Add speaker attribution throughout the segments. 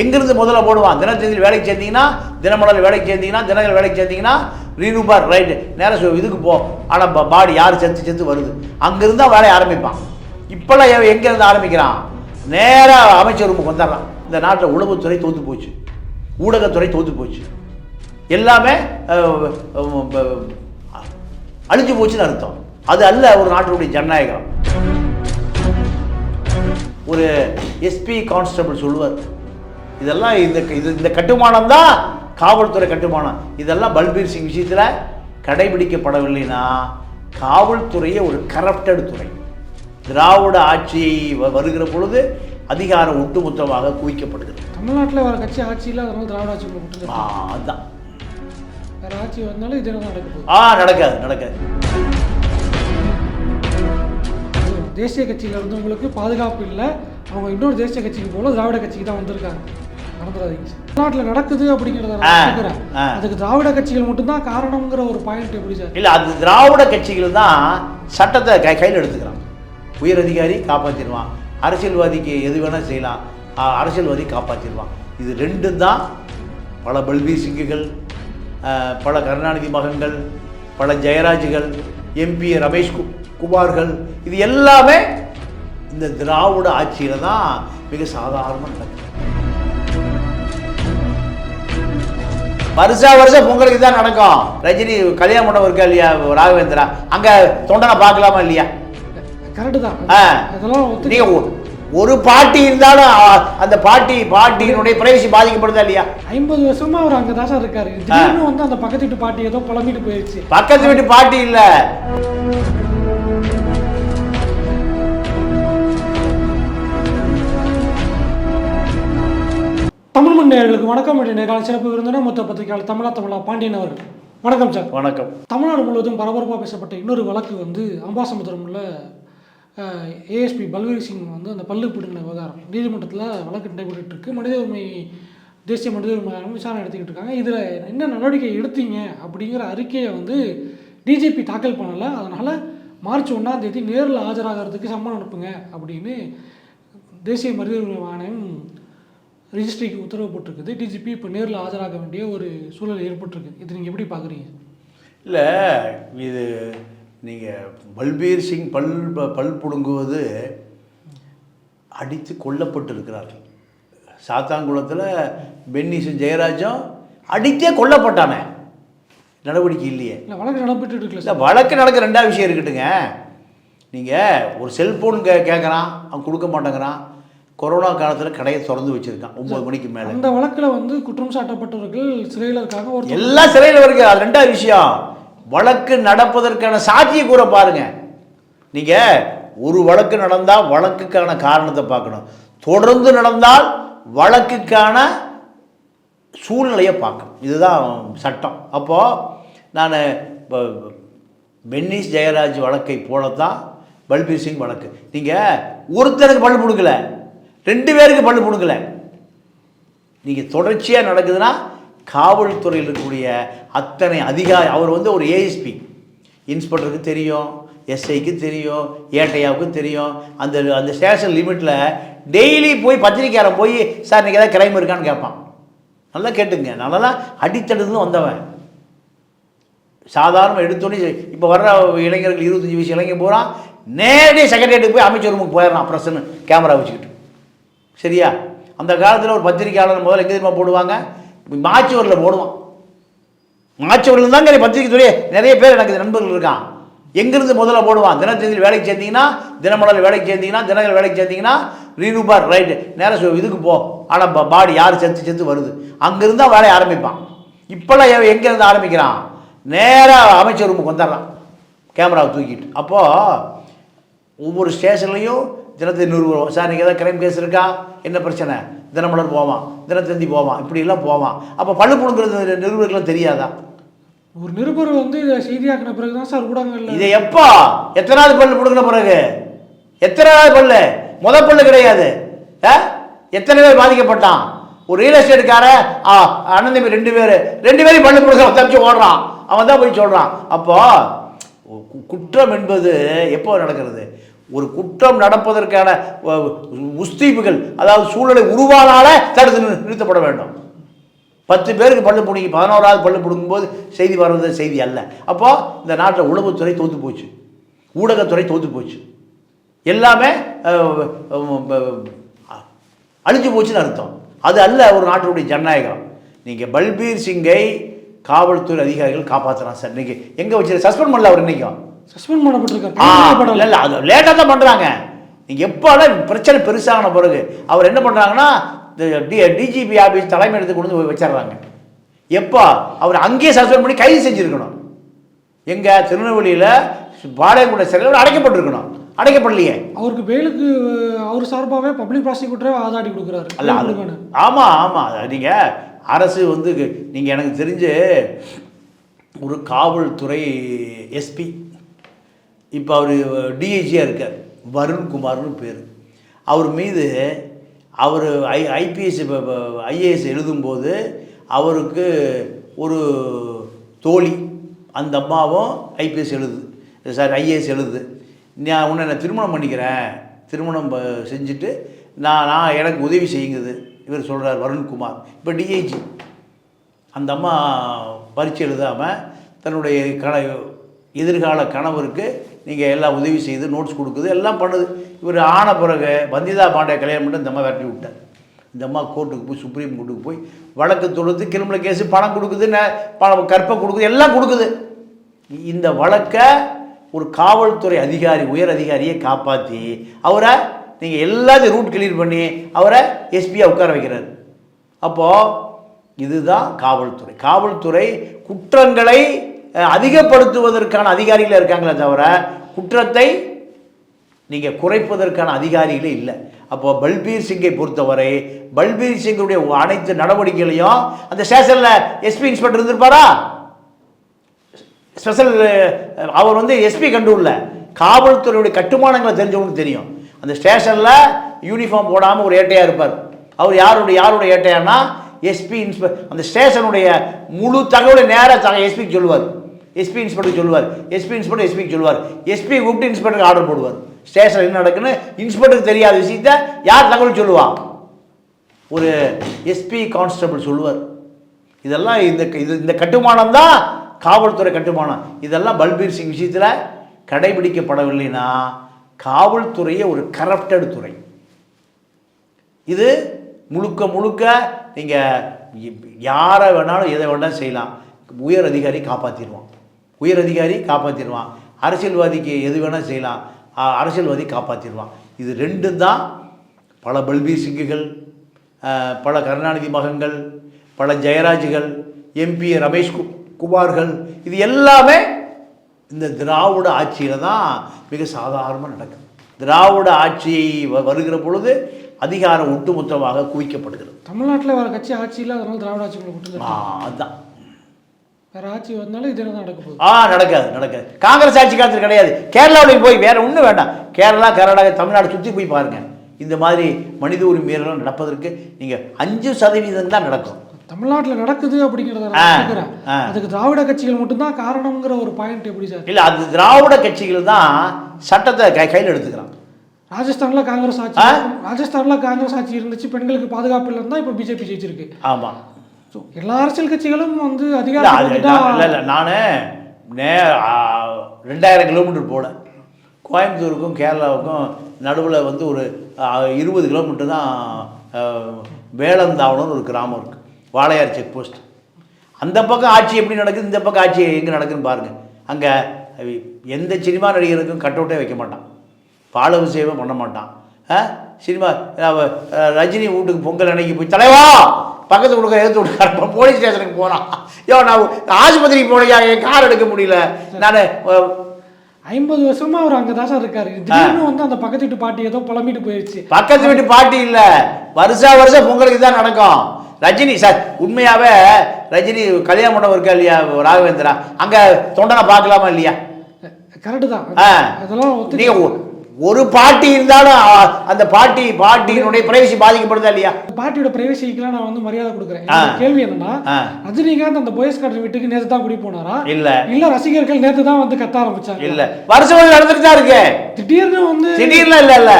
Speaker 1: எங்கிருந்து முதல்ல போடுவான்? தினத்தந்தியில் வேலைக்கு சேர்ந்தீங்கன்னா தினமலர் வேலைக்கு சேர்ந்தீங்கன்னா தினகர் வேலைக்கு சேர்ந்தீங்கன்னா ரீனுபார் ரைட்டு நேரம் இதுக்கு போ. ஆனால் பாடி யார் செத்து செத்து வருது? அங்கிருந்தா வேலையை ஆரம்பிப்பான். இப்போல்லாம் எங்கேருந்து ஆரம்பிக்கிறான்? நேராக அமைச்சர் ரூமுக்கு வந்துடுறான். இந்த நாட்டில் உளவுத்துறை தோற்று போச்சு. ஊடகத்துறை தோற்று போச்சு. எல்லாமே அழிஞ்சு போச்சுன்னு அர்த்தம். அது அல்ல ஒரு நாட்டினுடைய ஜனநாயகம். ஒரு எஸ்பி கான்ஸ்டபிள் சொல்லுவார் இதெல்லாம் இந்த இது இந்த கட்டுமானம் தான் காவல்துறை கட்டுமானம். இதெல்லாம் பல்பீர் சிங் விஷயத்தில் கடைபிடிக்கப்படவில்லைன்னா காவல்துறையே ஒரு கரப்டட் துறை. திராவிட ஆட்சி வருகிற பொழுது அதிகாரம் ஒட்டுமொத்தமாக குவிக்கப்படுகிறது.
Speaker 2: தமிழ்நாட்டில் வேறு கட்சி ஆட்சியில் அதனால திராவிட ஆட்சி
Speaker 1: அதுதான்
Speaker 2: வேறு ஆட்சி வந்தாலும் இதே தான் நடக்க போகுது
Speaker 1: ஆ நடக்காது நடக்காது.
Speaker 2: தேசிய கட்சியில் இருந்தவங்களுக்கு பாதுகாப்பு இல்லை. அவங்க இன்னொரு தேசிய கட்சிக்கு போல திராவிட கட்சிக்கு தான் வந்திருக்காங்க. நடந்துடாதீங்க. நாட்டில் நடக்குது அப்படிங்கிறத நான். அதுக்கு திராவிட கட்சிகள் மட்டும்தான் காரணங்கிற ஒரு பாயிண்ட் எப்படி சார்?
Speaker 1: இல்லை அது திராவிட கட்சிகள் தான் சட்டத்தை கை கையில் எடுத்துக்கிறான் உயர் அதிகாரி காப்பாற்றிடுவான் அரசியல்வாதிக்கு எது வேணால் செய்யலாம். அரசியல்வாதி காப்பாற்றிடுவான் இது ரெண்டும் தான் பல பல்பீர் சிங்குகள் பல கருணாநிதி மகன்கள் பல ஜெயராஜுகள் எம்பி ரமேஷ் கு- குமார்கள். இது எல்லாமே இந்த திராவிட ஆட்சியில் தான் மிக சாதாரணமாக நடக்குது. வருஷா வருஷம் பொங்கலுக்கு தான் நடக்கும். ரஜினி கல்யாண மண்டபம் இருக்கா இல்லையா ராகவேந்திரா? அங்க தொண்டனை பார்க்கலாமா இல்லையா?
Speaker 2: கரெக்டு தான்.
Speaker 1: ஆ.
Speaker 2: அதெல்லாம் ஒத்து
Speaker 1: நீங்க ஒ- ஒரு பாட்டி இருந்தாலும் அந்த பாட்டி பாட்டியினுடைய பிரைவசி பாதிக்கப்படுதா இல்லையா?
Speaker 2: ஐம்பது வருஷமா அவர் அங்கே தான் சார் இருக்காரு. திடீர்னு வந்து அந்த பக்கத்து வீட்டு பாட்டி ஏதோ புலம்பிட்டு போயிடுச்சு
Speaker 1: பக்கத்து வீட்டு பாட்டி இல்ல.
Speaker 2: தமிழ் மண் நேயர்களுக்கு வணக்கம். என்ற நேர்கால சிறப்பு விருந்தினர் மொத்த பத்திரிகையாளர் தமிழா தமிழா பாண்டியன் அவர்கள். வணக்கம் சார்.
Speaker 1: வணக்கம்.
Speaker 2: தமிழ்நாடு முழுவதும் பரபரப்பாக பேசப்பட்ட இன்னொரு வழக்கு வந்து அம்பாசமுத்திரம்ல ஏஎஸ்பி பல்வீர் சிங் வந்து அந்த பல்லு பிடுங்கின விவகாரம். நீதிமன்றத்தில் வழக்கு நடைபெற்றுட்டு இருக்கு. மனித உரிமை தேசிய மனித உரிமை விசாரணை எடுத்துக்கிட்டு இருக்காங்க. இதில் என்ன நடவடிக்கை எடுத்தீங்க அப்படிங்கிற அறிக்கையை வந்து டிஜிபி தாக்கல் பண்ணலை. அதனால் மார்ச் ஒன்றாம் தேதி நேரில் ஆஜராகிறதுக்கு சம்மன் அனுப்புங்க அப்படின்னு தேசிய மனித உரிமை ஆணையம் ரிஜிஸ்ட்ரிக்கு உத்தரவு போட்டிருக்குது. டிஜிபி இப்போ நேரில் ஆஜராக வேண்டிய ஒரு சூழல் ஏற்பட்டிருக்கு. இது நீங்கள் எப்படி பார்க்குறீங்க?
Speaker 1: இல்ல இது நீங்க பல்பீர் சிங் பல் ப- பல் புடுங்குவது அடித்து கொல்லப்பட்டிருக்கிறார்கள். சாத்தான்குளத்தில் பென்னிஸும் ஜெயராஜும் அடித்தே கொல்லப்பட்டானே. நடவடிக்கை இல்லையே.
Speaker 2: இல்லை வழக்கு நடைபெற்று இருக்குல்ல
Speaker 1: இல்லை
Speaker 2: சார்.
Speaker 1: வழக்கு நடக்க ரெண்டாவது விஷயம் இருக்கட்டுங்க. நீங்கள் ஒரு செல்ஃபோன் கே கேட்குறான் அவன் கொடுக்க மாட்டேங்கிறான். கொரோனா காலத்தில் கடையை திறந்து வச்சுருக்கான். ஒம்பது மணிக்கு மேலே.
Speaker 2: அந்த வழக்கில் வந்து குற்றம் சாட்டப்பட்டவர்கள் சிறையில் இருக்காங்க ஒரு
Speaker 1: எல்லாம் சிறையில் இருக்கு அது ரெண்டாவது விஷயம். வழக்கு நடப்பதற்கான சாத்திய கூற பாருங்க. நீங்கள் ஒரு வழக்கு நடந்தால் வழக்குக்கான காரணத்தை பார்க்கணும். தொடர்ந்து நடந்தால் வழக்குக்கான சூழ்நிலையை பார்க்கணும். இதுதான் சட்டம். அப்போது நான் பென்னிஸ் ஜெயராஜ் வழக்கை போலத்தான் பல்பீர் சிங் வழக்கு. நீங்கள் ஒருத்தருக்கு பல்லு கொடுக்கல ரெண்டு பேருக்கு பல்லு கொடுக்கல நீங்கள் தொடர்ச்சியாக நடக்குதுன்னா காவல்துறையில் இருக்கக்கூடிய அத்தனை அதிகாரி அவர் வந்து ஒரு ஏஎஸ்பி இன்ஸ்பெக்டருக்கு தெரியும் எஸ்ஐக்கு தெரியும் ஏட்டையாவுக்கு தெரியும். அந்த அந்த ஸ்டேஷன் லிமிட்டில் டெய்லி போய் பத்திரிக்கையாரன் போய் சார் இன்றைக்கி ஏதாவது கிரைம் இருக்கான்னு கேட்பான். நல்லா கேட்டுங்க. நல்லா அடித்தடுத்து வந்தவன். சாதாரண எடுத்தோடனே இப்போ வர்ற இளைஞர்கள் இருபத்தஞ்சி வயசு இளைஞர் போகிறான் நேரடியாக செக்ரட்டரியேட்டுக்கு போய் அமைச்சர் ரூமுக்கு போயிடறான் பிரசன்னு கேமரா வச்சுக்கிட்டு. சரியா? அந்த காலத்தில் ஒரு பத்திரிக்கையாளர் முதல்ல எங்கே தெரியுமா போடுவாங்க? மாச்சுவரில் போடுவான். மாச்சுவரில் தாங்க பத்திரிகை துறையே நிறைய பேர் எனக்கு நண்பர்கள் இருக்கான். எங்கேருந்து முதல்ல போடுவான்? தினத்தந்தியில் வேலைக்கு சேர்ந்தீங்கன்னா தினமலர் வேலைக்கு சேர்ந்தீங்கன்னா தினகர் வேலைக்கு சேர்ந்தீங்கன்னா ரீரூபார் ரைட்டு நேரம் இதுக்கு போ. ஆனால் பாடி யார் செத்து செத்து வருது. அங்கிருந்தா வேலையை ஆரம்பிப்பான். இப்போல்லாம் எங்கேருந்து ஆரம்பிக்கிறான்? நேராக அமைச்சர் ரூமுக்கு வந்துடுறான். கேமராவை தூக்கிட்டு. அப்போது ஒவ்வொரு ஸ்டேஷன்லையும் தினத்தந்தி நிறுவனம் சார் நீங்கள் ஏதாவது கிரைம் கேஸ் இருக்கா? என்ன பிரச்சனை? தினமலர் போவான் தினத்தந்தி போவான் இப்படிலாம் போவான் அப்போ பழு புடுங்கிறது நிருபர்களும் தெரியாதா?
Speaker 2: ஒரு நிருபர் வந்து இதை செய்தியாக்கின பிறகு தான் சார் ஊடகங்கள்ல
Speaker 1: இதை எப்போ? எத்தனாவது பல்லு பிடுங்கின பிறகு? எத்தனாவது பல்லு? முத பல்லு கிடையாது? எத்தனை பேர் பாதிக்கப்பட்டான்? ஒரு ரியல் எஸ்டேட்டுக்கார அண்ணன் ரெண்டு பேர் ரெண்டு பேரும் பல்லு பிடுங்க தப்பிச்சு ஓடுறான். அவன் தான் போய் சொல்கிறான் அப்போ குற்றம் என்பது எப்போ நடக்கிறது? ஒரு குற்றம் நடப்பதற்கான உஸ்தீப்புகள் அதாவது சூழலை உருவானால தடுத்து நிறுத்தப்பட வேண்டும். பத்து பேருக்கு பள்ளு பிடிங்கி பதினோராவது பல்லு பிடுங்கும்போது செய்தி வர்றது செய்தி அல்ல. அப்போ இந்த நாட்டில் உளவுத்துறை தோத்து போச்சு. ஊடகத்துறை தோத்து போச்சு. எல்லாமே அழிஞ்சு போச்சுன்னு அர்த்தம். அது அல்ல ஒரு நாட்டினுடைய ஜனநாயகம். நீங்கள் பல்பீர் சிங்கை காவல்துறை அதிகாரிகள் காப்பாற்றலாம் சார். இன்னைக்கு எங்கே வச்சு சஸ்பெண்ட் பண்ணல அவர் இன்னைக்கும்?
Speaker 2: சஸ்பெண்ட் பண்ணப்பட்டிருக்காரு.
Speaker 1: இல்லை. இல்லை அது லேட்டாக தான் பண்ணுறாங்க நீங்கள் எப்போலாம் பிரச்சனை பெருசான பிறகு அவர் என்ன பண்ணுறாங்கன்னா டி டிஜிபி ஆஃபீஸ் தலைமை எடுத்து கொண்டு வந்து வச்சிடுறாங்க. எப்போ அவர் அங்கேயே சஸ்பெண்ட் பண்ணி கைது செஞ்சுருக்கணும். எங்கே திருநெல்வேலியில் பாளையங்குட சிறையில் அடைக்கப்பட்டிருக்கணும். அடைக்கப்படலையே.
Speaker 2: அவருக்கு பெயிலுக்கு அவர் சார்பாகவே பப்ளிக் ப்ராசிக்யூட்டரே ஆதாடி கொடுக்குறாரு.
Speaker 1: அல்ல அது. ஆமாம் ஆமாம் நீங்கள் அரசு வந்து நீங்கள் எனக்கு தெரிஞ்சு ஒரு காவல்துறை எஸ்பி இப்போ அவர் டிஐஜியாக இருக்கார். வருண்குமார்னு பேர். அவர் மீது அவர் ஐ ஐபிஎஸ் ஐஏஎஸ் எழுதும்போது அவருக்கு ஒரு தோழி அந்த அம்மாவும் ஐபிஎஸ் எழுதுது சார் ஐஏஎஸ் எழுதுது நான் உன்னை நான் திருமணம் பண்ணிக்கிறேன். திருமணம் ப- செஞ்சுட்டு நான் நான் எனக்கு உதவி செய்யுங்குது. இவர் சொல்கிறார் வருண்குமார் இப்போ டிஐஜி அந்த அம்மா பரீட்சை எழுதாமல் தன்னுடைய கண எதிர்கால கணவருக்கு நீங்கள் எல்லாம் உதவி செய்து நோட்ஸ் கொடுக்குது எல்லாம் பண்ணுது. இவர் ஆன பிறகு வந்திதா பாண்டிய கல்யாணம் பண்ணி இந்த அம்மா விரட்டி விட்டார். இந்த அம்மா கோர்ட்டுக்கு போய் சுப்ரீம் கோர்ட்டுக்கு போய் வழக்கு தொடுத்து கிரிமினல் கேஸு பணம் கொடுக்குது பணம் கற்பை கொடுக்குது எல்லாம் கொடுக்குது. இந்த வழக்கை ஒரு காவல்துறை அதிகாரி உயர் அதிகாரியை காப்பாற்றி அவரை நீங்கள் எல்லாத்தையும் ரூட் கிளியர் பண்ணி அவரை எஸ்பியாக உட்கார வைக்கிறார். அப்போது இதுதான் காவல்துறை. காவல்துறை குற்றங்களை அதிகப்படுத்துவதற்கான அதிகாரிகள் இருக்காங்களே தவிர குற்றத்தை நீங்கள் குறைப்பதற்கான அதிகாரிகளே இல்லை. அப்போ பல்பீர் சிங்கை பொறுத்தவரை பல்பீர் சிங்குடைய அனைத்து நடவடிக்கைகளையும் அந்த ஸ்டேஷனில் எஸ்பி இன்ஸ்பெக்டர் இருந்திருப்பாரா? ஸ்பெஷல் அவர் வந்து எஸ்பி கண்டுள்ள காவல்துறையுடைய கட்டுமானங்களை தெரிஞ்சவங்களுக்கு தெரியும். அந்த ஸ்டேஷனில் யூனிஃபார்ம் போடாமல் ஒரு ஏட்டையாக இருப்பார். அவர் யாருடைய யாருடைய ஏட்டையானா எஸ்பி இன்ஸ்பெக்டர் அந்த ஸ்டேஷனுடைய முழு தகவலை நேராக எஸ்பிக்கு சொல்லுவார். எஸ்பி இன்ஸ்பெக்டர் சொல்லுவார். எஸ்பி இன்ஸ்பெக்டர் எஸ்பிக்கு சொல்லுவார். எஸ்பி கூப்பிட்டு இன்ஸ்பெக்டருக்கு ஆர்டர் போடுவார். ஸ்டேஷனில் என்ன நடக்குன்னு இன்ஸ்பெக்டருக்கு தெரியாத விஷயத்த யார் தகவல் சொல்லுவான் ஒரு எஸ்பி கான்ஸ்டபிள் சொல்லுவார். இதெல்லாம் இந்த இது இந்த கட்டுமானம் தான் காவல்துறை கட்டுமானம். இதெல்லாம் பல்பீர் சிங் விஷயத்தில் கடைபிடிக்கப்படவில்லைன்னா காவல்துறையே ஒரு கரப்டடு துறை. இது முழுக்க முழுக்க நீங்கள் யாரை வேணாலும் எதை வேணாலும் செய்யலாம். உயர் அதிகாரி காப்பாற்றிடுவான் உயர் அதிகாரி காப்பாற்றிடுவான் அரசியல்வாதிக்கு எது வேணால் செய்யலாம். அரசியல்வாதி காப்பாற்றிடுவான் இது ரெண்டும் தான் பல பல்பீர் சிங்குகள் பல கருணாநிதி மகன்கள் பல ஜெயராஜுகள் எம்பி ரமேஷ் கு- குமார்கள். இது எல்லாமே இந்த திராவிட ஆட்சியில் தான் மிக சாதாரணமாக நடக்குது. திராவிட ஆட்சி வ- வருகிற பொழுது அதிகாரம் ஒட்டுமொத்தமாக குவிக்கப்படுகிறது.
Speaker 2: தமிழ்நாட்டில் வேற கட்சி ஆட்சி இல்லை அதனால திராவிட ஆட்சி
Speaker 1: அதுதான்
Speaker 2: ஆட்சி வந்தாலும் இதே தான் நடக்க போகுது?
Speaker 1: ஆ நடக்காது நடக்காது. காங்கிரஸ் ஆட்சி காலத்தில் கிடையாது. கேரளாவுக்கு போய் வேற ஒன்றும் வேண்டாம். கேரளா கர்நாடகா தமிழ்நாடு சுற்றி போய் பாருங்க. இந்த மாதிரி மனித உரிமை மீறலாம் நடப்பதற்கு நீங்கள் அஞ்சு சதவீதம் தான் நடக்கும்.
Speaker 2: தமிழ்நாட்டில் நடக்குது அப்படிங்கிறத. அதுக்கு திராவிட கட்சிகள் மட்டும்தான் காரணம்ங்கிற ஒரு பாயிண்ட் எப்படி சார்?
Speaker 1: இல்லை அது திராவிட கட்சிகள் தான் சட்டத்தை கை கையில் எடுத்துக்கிறான்
Speaker 2: ராஜஸ்தான்ல காங்கிரஸ் ஆட்சி? ராஜஸ்தான்ல காங்கிரஸ் ஆட்சி இருந்துச்சு. பெண்களுக்கு பாதுகாப்பு இல்லைன்னு தான் இப்போ பிஜேபி ஜெயிச்சிருக்கு.
Speaker 1: ஆமாம்
Speaker 2: ஸோ எல்லா அரசியல் கட்சிகளும் வந்து அதிகாரம்
Speaker 1: இல்லை இல்லை நான் நே ரெண்டாயிரம் கிலோமீட்டர் போல கோயம்புத்தூருக்கும் கேரளாவுக்கும் நடுவில் வந்து ஒரு இருபது கிலோமீட்டர் தான் வேளந்தாவளம்னு ஒரு கிராமம் இருக்குது வாளையார் செக் போஸ்ட். அந்த பக்கம் ஆட்சி எப்படி நடக்குது இந்த பக்கம் ஆட்சி எங்கே நடக்குதுன்னு பாருங்கள் அங்கே எந்த சினிமா நடிகருக்கும் கட் அவுட்டே வைக்க மாட்டான். பால அபிஷேகம் பண்ண மாட்டான்? சினிமா ரஜினி வீட்டுக்கு பொங்கல் அன்னைக்கு போய் தலைவா! பக்கத்து கொடுக்க எடுத்து விட்டு போலீஸ் ஸ்டேஷனுக்கு போனான் யோ நான் ஆஸ்பத்திரிக்கு போனையா? என் கார் எடுக்க முடியல. நான்
Speaker 2: ஐம்பது வருஷமா அவர் அங்கே தான் சார் இருக்காரு. திடீர்னு வந்து அந்த பக்கத்து வீட்டு பாட்டி ஏதோ புலம்பிட்டு போயிடுச்சு
Speaker 1: பக்கத்து வீட்டு பாட்டி இல்லை. வருஷா வருஷம் பொங்கலுக்கு தான் நடக்கும். ரஜினி சார் உண்மையாகவே ரஜினி கல்யாண மண்டபம் இருக்கா இல்லையா ராகவேந்திரா? அங்கே தொண்டனை பார்க்கலாமா இல்லையா?
Speaker 2: கரெக்டு தான். அதெல்லாம்
Speaker 1: நீங்கள் ஒரு பாட்டி இருந்தாலும் அந்த பாட்டி பாட்டியினுடைய பிரைவசி பாதிக்கப்படுதா இல்லையா?
Speaker 2: பார்ட்டியோட பிரைவசிக்கெல்லாம் நான் வந்து மரியாதை கொடுக்குறேன். கேள்வி என்னன்னா. ரஜினிகாந்த் அந்த பாய்ஸ் கார்டன் வீட்டுக்கு நேத்து தான் குடி போனாரா?
Speaker 1: இல்ல.
Speaker 2: இல்ல ரசிகர்கள் நேத்து தான் வந்து கத்த ஆரம்பிச்சாங்க.
Speaker 1: இல்ல. வருஷம் நடந்துட்டு தான் இருக்கு.
Speaker 2: திடீர்னு வந்து
Speaker 1: திடீர்னு இல்ல இல்ல.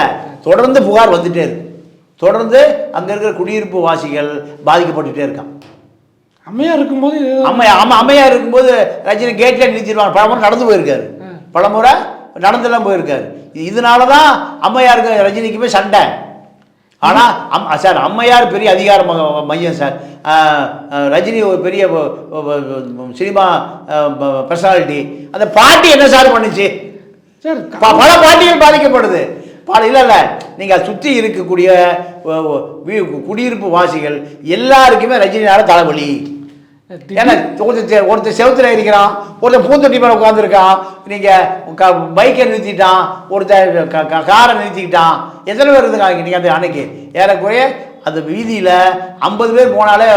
Speaker 1: தொடர்ந்து புகார் வந்துட்டே இருக்கு. தொடர்ந்து அங்க இருக்கிற குடியிருப்பு வாசிகள் பாதிக்கப்பட்டுட்டே இருக்கான்.
Speaker 2: அம்மையா இருக்கும்போது
Speaker 1: அம்மையா அம்மா அம்மையா இருக்கும்போது ரஜினி கேட்ல நிறுத்திடுவாங்க பலமுறை நடந்து போயிருக்காரு. பலமுறை நடந்தெல்லாம் போயிருக்காரு. இதனால தான் அம்மையாருக்கு ரஜினிக்குமே சண்டை. ஆனால் அம் சார் அம்மையார் பெரிய அதிகார மையம் சார். ரஜினி ஒரு பெரிய சினிமா பர்சனாலிட்டி அந்த பாட்டி என்ன சார் பண்ணுச்சு?
Speaker 2: சார்
Speaker 1: பல பாட்டிகள் பாதிக்கப்படுது. பல இல்லை இல்லை. நீங்கள் சுற்றி இருக்கக்கூடிய குடியிருப்பு வாசிகள் எல்லாருக்குமே ரஜினியால தலைவலி. ஏன்னா ஒருத்தர் செ- ஒருத்தர் செவுத்துல இருக்கிறான் ஒருத்தர் பூந்தொட்டி மேலே உட்காந்துருக்கான் நீங்கள் பைக்கை நிறுத்திட்டான் ஒருத்தர் க- க- காரை நிறுத்திக்கிட்டான் எத்தனை பேர் இருக்காங்க நீங்கள் அந்த அன்னைக்கு? ஏறக்குறைய அந்த வீதியில் ஐம்பது பேர் போனாலே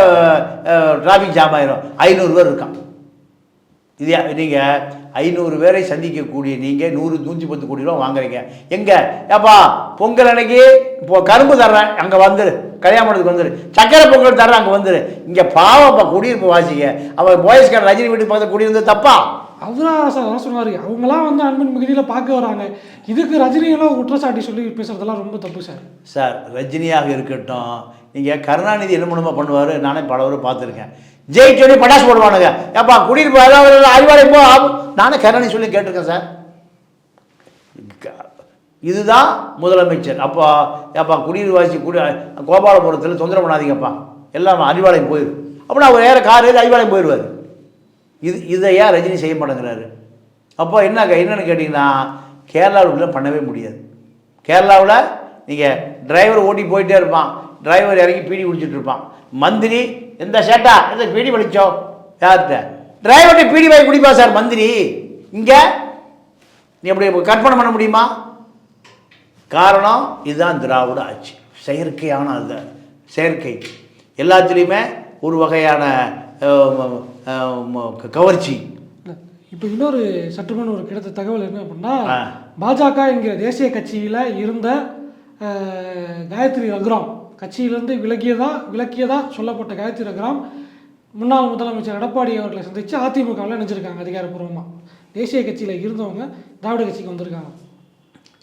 Speaker 1: டிராஃபிக் ஜாம் ஆயிரும். ஐநூறு பேர் இருக்கான். இது நீங்கள் ஐநூறு பேரை சந்திக்கக்கூடிய நீங்கள் நூறு நூற்றி பத்து கோடி ரூபா வாங்குறீங்க. எங்கே? ஏப்பா பொங்கல் அன்னைக்கு இப்போ கரும்பு தர்றேன். அங்கே வந்துரு. கல்யாணத்துக்கு வந்துரு. சக்கரை பொங்கல் தர்றேன் அங்கே வந்துரு. இங்கே பாவப்பா குடியிருப்பு வாசிங்க. அவன் போயஸ்கார் ரஜினி வீட்டு பக்கத்தில் குடியிருந்தது தப்பா?
Speaker 2: அவரா சார் அதான் சொன்னாரு அவங்களாம் வந்து அன்பின் மிகுதியில் பார்க்க வராங்க. இதுக்கு ரஜினியெல்லாம் குற்றச்சாட்டி சொல்லி பேசுறதெல்லாம் ரொம்ப தப்பு சார்.
Speaker 1: சார் ரஜினியாக இருக்கட்டும் நீங்கள் கருணாநிதி என்ன பண்ணுமா பண்ணுவார் நானே பல பேரை பார்த்துருக்கேன். ஜெய் சொல்லி பட்டாசு போடுவானுங்க. ஏப்பா குடியிருப்பு அதாவது அறிவாலயம் போ. நானே கருணாநிதி சொல்லி கேட்டிருக்கேன் சார். இதுதான் முதலமைச்சர். அப்போ ஏப்பா குடியிருவாசி குடி கோபாலபுரத்தில் தொந்தரவு பண்ணாதீங்கப்பா. எல்லாம் அறிவாலயம் போயிடும் அப்படின்னா அவர் ஏற கார் ஏறி அறிவாலயம் போயிடுவார். இது இதை ஏன் ரஜினி செய்ய மாட்டேங்கிறாரு? அப்போ என்ன என்னன்னு கேட்டிங்கன்னா கேரளாவில் பண்ணவே முடியாது. கேரளாவில் நீங்கள் டிரைவர் ஓட்டி போயிட்டே இருப்பான். டிரைவர் இறங்கி பீடி குடிச்சிட்டு இருப்பான். மந்திரி எந்த சேட்டா? எந்த பீடி வலிச்சோம் யார்கிட்ட? டிரைவர்கிட்ட பீடி வாங்கி குடிப்பா சார் மந்திரி. இங்கே நீ அப்படி கற்பனை பண்ண முடியுமா? காரணம் இதுதான் திராவிட ஆட்சி. செயற்கையான அது செயற்கை. எல்லாத்துலேயுமே ஒரு வகையான கவர்ச்சி.
Speaker 2: இப்போ இன்னொரு சற்றுமான ஒரு கிடைத்த தகவல் என்ன அப்படின்னா. பாஜக என்கிற தேசிய கட்சியில் இருந்த காயத்ரி ரகுராம். கட்சியிலிருந்து விலகியதா விலக்கியதா சொல்லப்பட்ட காயத்ரி ரகுராம் முன்னாள் முதலமைச்சர் எடப்பாடி அவர்களை சந்தித்து அதிமுகவில் நினைச்சிருக்காங்க அதிகாரப்பூர்வமாக தேசிய கட்சியில் இருந்தவங்க திராவிட கட்சிக்கு வந்திருக்காங்க.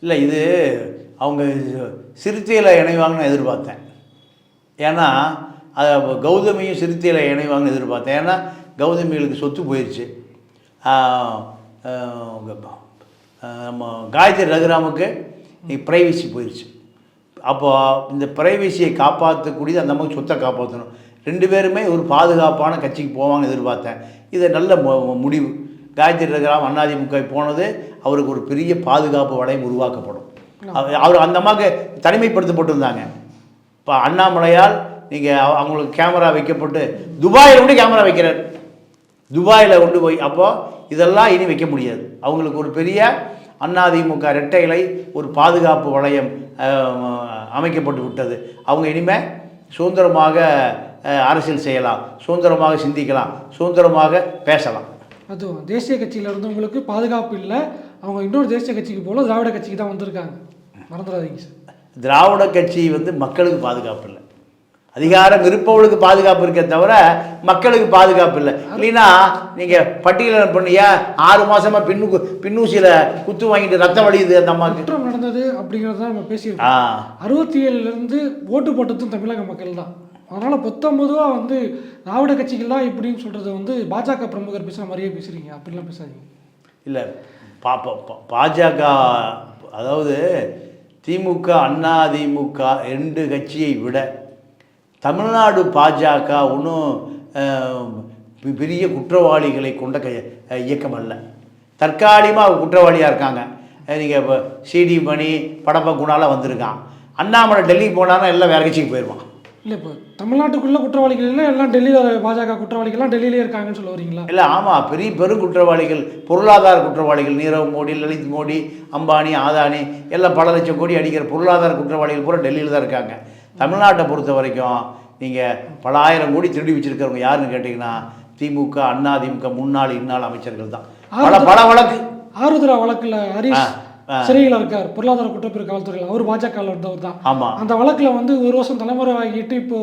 Speaker 1: இல்லை இது அவங்க சிறுத்தையில் இணைவாங்கன்னு எதிர்பார்த்தேன். ஏன்னா அதை கௌதமியும் சிறுத்தையில் இணைவாங்கன்னு எதிர்பார்த்தேன். ஏன்னா கௌதமிகளுக்கு சொத்து போயிடுச்சு நம்ம காயத்ரி ரகுராமுக்கு ப்ரைவசி போயிடுச்சு அப்போ இந்த ப்ரைவசியை காப்பாற்றக்கூடியது அந்த மாதிரி சொத்தை காப்பாற்றணும் ரெண்டு பேருமே ஒரு பாதுகாப்பான கட்சிக்கு போவாங்கன்னு எதிர்பார்த்தேன். இது நல்ல முடிவு. காயத்ரி ரகுராம் அண்ணாதிமுக போனது அவருக்கு ஒரு பெரிய பாதுகாப்பு வளையம் உருவாக்கப்படும். அவர் அந்த அம்மாவுக்கு தனிமைப்படுத்தப்பட்டிருந்தாங்க இப்போ அண்ணாமலையால் நீங்கள் அவங்களுக்கு கேமரா வைக்கப்பட்டு துபாயில் கொண்டு கேமரா வைக்கிறார். துபாயில் கொண்டு போய் அப்போ இதெல்லாம் இனி வைக்க முடியாது. அவங்களுக்கு ஒரு பெரிய அதிமுக இரட்டை இலை ஒரு பாதுகாப்பு வளையம் அமைக்கப்பட்டு விட்டது. அவங்க இனிமேல் சுதந்திரமாக அரசியல் செய்யலாம் சுதந்திரமாக சிந்திக்கலாம் சுதந்திரமாக பேசலாம்.
Speaker 2: அதுவும் தேசிய கட்சியில் இருந்தவங்களுக்கு பாதுகாப்பு இல்லை. அவங்க இன்னொரு தேசிய கட்சிக்கு போல திராவிட கட்சிக்கு தான் வந்திருக்காங்க. மறந்துடாதீங்க சார்.
Speaker 1: திராவிட கட்சி வந்து மக்களுக்கு பாதுகாப்பு இல்லை. அதிகாரம் இருப்பவளுக்கு பாதுகாப்பு இருக்கே தவிர மக்களுக்கு பாதுகாப்பு இல்லை. இல்லைன்னா நீங்கள் பட்டியலில் பண்ணியா ஆறு மாசமா பின்னு பின்னூசியில் குத்து வாங்கிட்டு ரத்தம் வலியுது அந்த அம்மாவுக்கு
Speaker 2: குற்றம் நடந்தது அப்படிங்கிறத நம்ம பேசியிருக்கோம். அறுபத்தி ஏழுலேருந்து ஓட்டு போட்டதும் தமிழக மக்கள் தான். அதனால் பத்தொம்பதுவா வந்து திராவிட கட்சிகள் தான் இப்படின்னு சொல்கிறது வந்து பாஜக பிரமுகர் பேசுகிற மாதிரியே பேசுகிறீங்க அப்படிலாம் பேசாதீங்க.
Speaker 1: இல்லை பா பா- பாஜக அதாவது திமுக அண்ணா திமுக ரெண்டு கட்சியை விட தமிழ்நாடு பாஜக ஒன்றும் பெரிய குற்றவாளிகளை கொண்ட க இயக்கம் அல்ல. தற்காலிகமாக குற்றவாளியாக இருக்காங்க. நீங்கள் இப்போ சிடி மணி படப்ப குணாலாம் வந்திருக்கான். அண்ணாமலை டெல்லிக்கு போனாலும் எல்லாம் வேறு கட்சிக்கு போயிடுவான்
Speaker 2: இல்லை இப்போ தமிழ்நாட்டுக்குள்ள குற்றவாளிகள் இல்லை எல்லாம் டெல்லியில் பாஜக குற்றவாளிகள்லாம் டெல்லியிலே இருக்காங்கன்னு சொல்ல வரீங்களா
Speaker 1: இல்லை ஆமாம் பெரிய பெரும் குற்றவாளிகள் பொருளாதார குற்றவாளிகள் நீரவ் மோடி லலித் மோடி அம்பானி ஆதானி எல்லாம் பல லட்சம் கோடி அடிக்கிற பொருளாதார குற்றவாளிகள் பூரா டெல்லியில் தான் இருக்காங்க. தமிழ்நாட்டை பொறுத்த வரைக்கும் நீங்கள் பல ஆயிரம் கோடி திருடி வச்சிருக்கிறவங்க யாருன்னு கேட்டிங்கன்னா திமுக அண்ணா திமுக முன்னாள் இந்நாள் அமைச்சர்கள் தான். பல பல வழக்கு.
Speaker 2: ஆருத்ரா வழக்கில் ஹரிஷ் சிறையில் இருக்கார் பொருளாதார குற்றப்பிரிவு காவல்துறையில். அவர் பாஜகவில் இருந்தவர் தான். அந்த வழக்கில் வந்து ஒரு வருஷம் தலைமுறை ஆகிட்டு இப்போ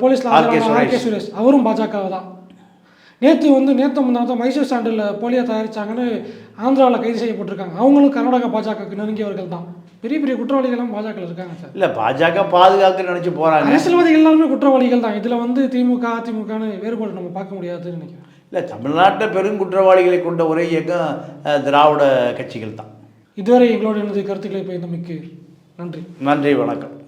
Speaker 2: போலீஸ்ல
Speaker 1: ஆர் கே
Speaker 2: சுரேஷ். அவரும் பாஜக தான். நேற்று வந்து நேற்று முந்தானத்தை மைசூர் சாண்டில் போலியோ தயாரிச்சாங்கன்னு ஆந்திராவில் கைது செய்யப்பட்டிருக்காங்க. அவங்களும் கர்நாடகா பாஜகவுக்கு நெருங்கியவர்கள் தான். பெரிய பெரிய குற்றவாளிகளும் பாஜக இருக்காங்க சார்.
Speaker 1: இல்லை பாஜக பாதுகாக்க நினச்சி போகிறாங்க
Speaker 2: அரசியல்வாதிகள் எல்லாருமே குற்றவாளிகள் தான். இதில் வந்து திமுக அதிமுகன்னு வேறுபாடு நம்ம பார்க்க முடியாதுன்னு நினைக்கிறேன்.
Speaker 1: இல்லை தமிழ்நாட்டில் பெருங்குற்றவாளிகளை கொண்ட ஒரே இயக்கம் திராவிட கட்சிகள் தான்.
Speaker 2: இதுவரை எங்களோட எனது கருத்துக்களை பகிர்ந்தமைக்கு நன்றி.
Speaker 1: நன்றி வணக்கம்.